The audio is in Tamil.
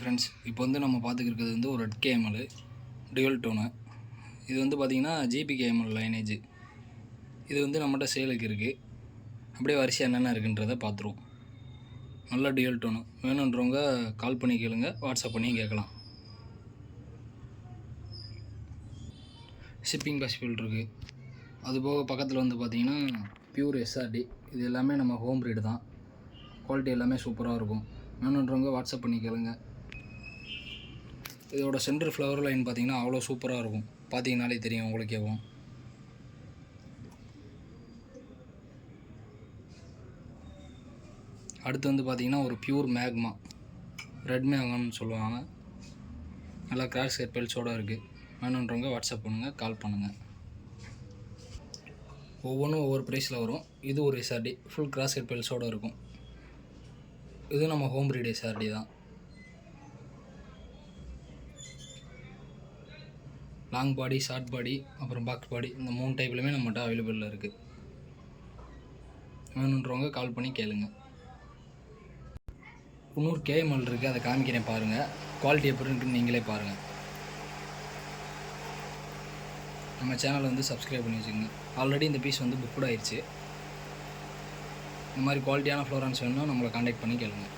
ஃப்ரெண்ட்ஸ் இப்போ வந்து நம்ம பார்த்துக்கிறது வந்து ஒரு ரெட் கேமல் டுவெல் டோனு இது வந்து பார்த்திங்கன்னா ஜிபி கேமல் லைனேஜ் இது வந்து நம்மகிட்ட சேலுக்கு இருக்குது அப்படியே வரிசை என்னென்ன இருக்குன்றதை பார்த்துருவோம். நல்ல டுவெல் டோனு வேணுன்றவங்க கால் பண்ணி கேளுங்க. வாட்ஸ்அப் பண்ணி கேட்கலாம். ஷிப்பிங் பாசிபிள் இருக்குது அதுபோக பக்கத்தில் வந்து பார்த்திங்கன்னா பியூர் எஸ்ஆர்டி இது எல்லாமே நம்ம ஹோம் ரீடு தான். குவாலிட்டி எல்லாமே சூப்பராக இருக்கும். வேணுன்றவங்க வாட்ஸ்அப் பண்ணி கேளுங்கள் இதோட சென்டர் ஃப்ளவர் லைன் பார்த்தீங்கன்னா அவ்வளோ சூப்பராக இருக்கும். பார்த்தீங்கனாலே தெரியும் உங்களுக்கேவும் அடுத்து வந்து பார்த்தீங்கன்னா ஒரு பியூர் மேக்மா ரெட் மேகம்னு சொல்லுவாங்க. நல்லா கிராஸ் ஹெட் பெல்ஸோடு இருக்குது வேணுன்றவங்க வாட்ஸ்அப் பண்ணுங்கள் கால் பண்ணுங்கள் ஒவ்வொன்றும் ஒவ்வொரு ப்ரைஸில் வரும். இது ஒரு எஸ்ஆர்டி ஃபுல் கிராஸ் ஹெட் பெல்ஸோடு இருக்கும். இது நம்ம ஹோம் ரீட் எஸ்ஆர்டி தான். லாங் பாடி ஷார்ட் பாடி அப்புறம் பாக்ஸ் பாடி இந்த மூணு டைப்லையுமே நம்மகிட்ட அவைலபிளில் இருக்குது வேணுன்றவங்க கால் பண்ணி கேளுங்க. இன்னொரு கேஎம்எல் இருக்குது அதை காமிக்கிறேன் பாருங்கள் குவாலிட்டி எப்படி இருக்குன்னு நீங்களே பாருங்கள் நம்ம சேனலை வந்து சப்ஸ்கிரைப் பண்ணி வச்சுக்கோங்க. ஆல்ரெடி இந்த பீஸ் வந்து புக்குட் ஆயிடுச்சு இந்த மாதிரி குவாலிட்டியான ஃப்ளோரன்ஸ் வேணும்னா நம்மளை காண்டாக்ட் பண்ணி கேளுங்கள்